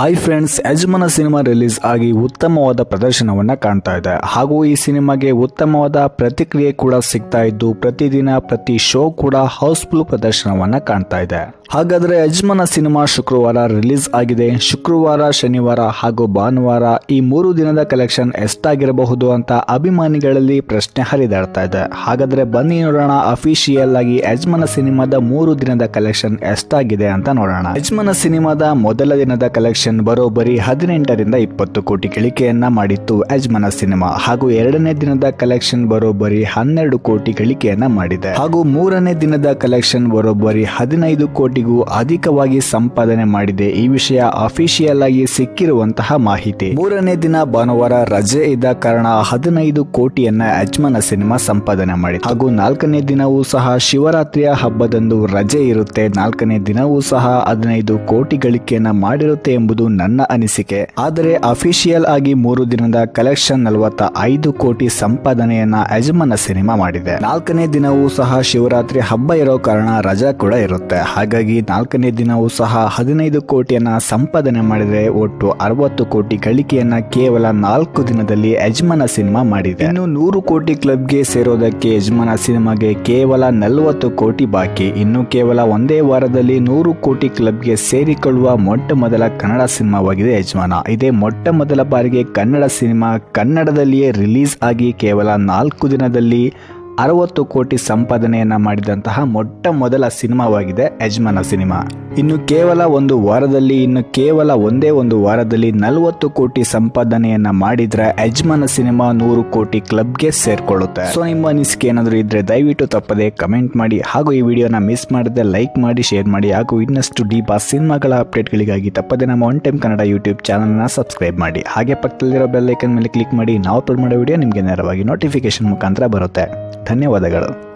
Hi friends Yajamana cinema release ಆಗಿ ಉತ್ತಮವಾದ ಪ್ರದರ್ಶನವನ್ನ ಕಾಣ್ತಾ ಇದೆ. ಹಾಗೂ ಈ ಸಿನಿಮಾಗೆ ಉತ್ತಮವಾದ ಪ್ರತಿಕ್ರಿಯೆ ಕೂಡ ಸಿಗ್ತಾ ಇದ್ದು, ಪ್ರತಿದಿನ ಪ್ರತಿ ಶೋ ಕೂಡ ಹೌಸ್ಫುಲ್ ಪ್ರದರ್ಶನವನ್ನ ಕಾಣ್ತಾ ಇದೆ. ಹಾಗಾದ್ರೆ ಯಜಮಾನ ಸಿನಿಮಾ ಶುಕ್ರವಾರ ರಿಲೀಸ್ ಆಗಿದೆ. ಶುಕ್ರವಾರ, ಶನಿವಾರ ಹಾಗೂ ಭಾನುವಾರ ಈ ಮೂರು ದಿನದ ಕಲೆಕ್ಷನ್ ಎಷ್ಟಾಗಿರಬಹುದು ಅಂತ ಅಭಿಮಾನಿಗಳಲ್ಲಿ ಪ್ರಶ್ನೆ ಹರಿದಾಡ್ತಾ ಇದೆ. ಹಾಗಾದರೆ ಬನ್ನಿ ನೋಡೋಣ ಅಫಿಷಿಯಲ್ ಆಗಿ ಯಜಮಾನ ಸಿನಿಮಾದ ಮೂರು ದಿನದ ಕಲೆಕ್ಷನ್ ಎಷ್ಟಾಗಿದೆ ಅಂತ ನೋಡೋಣ. ಯಜಮಾನ ಸಿನಿಮಾದ ಮೊದಲ ದಿನದ ಕಲೆಕ್ಷನ್ ಬರೋಬ್ಬರಿ ಹದಿನೆಂಟರಿಂದ ಇಪ್ಪತ್ತು ಕೋಟಿ ಗಳಿಕೆಯನ್ನ ಮಾಡಿತ್ತು ಯಜಮಾನ ಸಿನಿಮಾ. ಹಾಗೂ ಎರಡನೇ ದಿನದ ಕಲೆಕ್ಷನ್ ಬರೋಬ್ಬರಿ ಹನ್ನೆರಡು ಕೋಟಿ ಗಳಿಕೆಯನ್ನ ಮಾಡಿದೆ. ಹಾಗೂ ಮೂರನೇ ದಿನದ ಕಲೆಕ್ಷನ್ ಬರೋಬ್ಬರಿ ಹದಿನೈದು ಕೋಟಿಗೂ ಅಧಿಕವಾಗಿ ಸಂಪಾದನೆ ಮಾಡಿದೆ. ಈ ವಿಷಯ ಅಫಿಷಿಯಲ್ ಆಗಿ ಸಿಕ್ಕಿರುವಂತಹ ಮಾಹಿತಿ. ಮೂರನೇ ದಿನ ಭಾನುವಾರ ರಜೆ ಇದ್ದ ಕಾರಣ ಹದಿನೈದು ಕೋಟಿಯನ್ನ ಯಜಮಾನ ಸಿನಿಮಾ ಸಂಪಾದನೆ ಮಾಡಿದೆ ಹಾಗೂ ನಾಲ್ಕನೇ ದಿನವೂ ಸಹ ಶಿವರಾತ್ರಿಯ ಹಬ್ಬದಂದು ರಜೆ ಇರುತ್ತೆ. ನಾಲ್ಕನೇ ದಿನವೂ ಸಹ ಹದಿನೈದು ಕೋಟಿ ಗಳಿಕೆಯನ್ನ ಮಾಡಿರುತ್ತೆ ಎಂಬುದು ನನ್ನ ಅನಿಸಿಕೆ. ಆದರೆ ಅಫಿಷಿಯಲ್ ಆಗಿ ಮೂರು ದಿನದ ಕಲೆಕ್ಷನ್ ನಲವತ್ತ ಐದು ಕೋಟಿ ಸಂಪಾದನೆಯನ್ನ ಯಜಮಾನ ಸಿನಿಮಾ ಮಾಡಿದೆ. ನಾಲ್ಕನೇ ದಿನವೂ ಸಹ ಶಿವರಾತ್ರಿ ಹಬ್ಬ ಇರೋ ಕಾರಣ ರಜಾ ಕೂಡ ಇರುತ್ತೆ. ಹಾಗಾಗಿ ನಾಲ್ಕನೇ ದಿನವೂ ಸಹ ಹದಿನೈದು ಕೋಟಿಯನ್ನ ಸಂಪಾದನೆ ಮಾಡಿದರೆ ಒಟ್ಟು ಅರವತ್ತು ಕೋಟಿ ಗಳಿಕೆಯನ್ನ ಕೇವಲ ನಾಲ್ಕು ದಿನದಲ್ಲಿ ಯಜಮಾನ ಸಿನಿಮಾ ಮಾಡಿದೆ. ಇನ್ನು ನೂರು ಕೋಟಿ ಕ್ಲಬ್ಗೆ ಸೇರೋದಕ್ಕೆ ಯಜಮಾನ ಸಿನಿಮಾಗೆ ಕೇವಲ ನಲವತ್ತು ಕೋಟಿ ಬಾಕಿ. ಇನ್ನು ಕೇವಲ ಒಂದೇ ವಾರದಲ್ಲಿ ನೂರು ಕೋಟಿ ಕ್ಲಬ್ಗೆ ಸೇರಿಕೊಳ್ಳುವ ಮೊಟ್ಟ ಮೊದಲ ಕನ್ನಡ ಸಿನಿಮಾವಾಗಿದೆ ಯಜಮಾನ. ಇದೇ ಮೊಟ್ಟ ಮೊದಲ ಬಾರಿಗೆ ಕನ್ನಡ ಸಿನಿಮಾ ಕನ್ನಡದಲ್ಲಿಯೇ ರಿಲೀಸ್ ಆಗಿ ಕೇವಲ ನಾಲ್ಕು ದಿನದಲ್ಲಿ ಅರವತ್ತು ಕೋಟಿ ಸಂಪಾದನೆಯನ್ನ ಮಾಡಿದಂತಹ ಮೊಟ್ಟ ಮೊದಲ ಸಿನಿಮಾವಾಗಿದೆ ಯಜಮಾನ ಸಿನಿಮಾ. ಇನ್ನು ಕೇವಲ ಒಂದು ವಾರದಲ್ಲಿ, ಇನ್ನು ಕೇವಲ ಒಂದೇ ಒಂದು ವಾರದಲ್ಲಿ ನಲವತ್ತು ಕೋಟಿ ಸಂಪಾದನೆಯನ್ನ ಮಾಡಿದ್ರೆ ಯಜಮಾನ ಸಿನಿಮಾ ನೂರು ಕೋಟಿ ಕ್ಲಬ್ಗೆ ಸೇರ್ಕೊಳ್ಳುತ್ತೆ. ಸೊ ನಿಮ್ಮ ಅನಿಸಿಕೆ ಏನಾದರೂ ಇದ್ರೆ ದಯವಿಟ್ಟು ತಪ್ಪದೆ ಕಮೆಂಟ್ ಮಾಡಿ, ಹಾಗೂ ಈ ವಿಡಿಯೋನ ಮಿಸ್ ಮಾಡದೆ ಲೈಕ್ ಮಾಡಿ, ಶೇರ್ ಮಾಡಿ, ಹಾಗೂ ಇನ್ನಷ್ಟು ಡೀಪ್ ಆ ಸಿನಿಮಾಗಳ ಅಪ್ಡೇಟ್ಗಳಿಗಾಗಿ ತಪ್ಪದೆ ನಮ್ಮ ಒನ್ ಟೈಮ್ ಕನ್ನಡ ಯೂಟ್ಯೂಬ್ ಚಾನಲ್ನ ಸಬ್ಸ್ಕ್ರೈಬ್ ಮಾಡಿ. ಹಾಗೆ ಪಕ್ಕದಲ್ಲಿರೋ ಬೆಲ್ ಐಕನ್ ಮೇಲೆ ಕ್ಲಿಕ್ ಮಾಡಿ, ನಾವು ಅಪ್ಲೋಡ್ ಮಾಡೋ ವಿಡಿಯೋ ನಿಮಗೆ ನೇರವಾಗಿ ನೋಟಿಫಿಕೇಶನ್ ಮುಖಾಂತರ ಬರುತ್ತೆ. ಧನ್ಯವಾದಗಳು.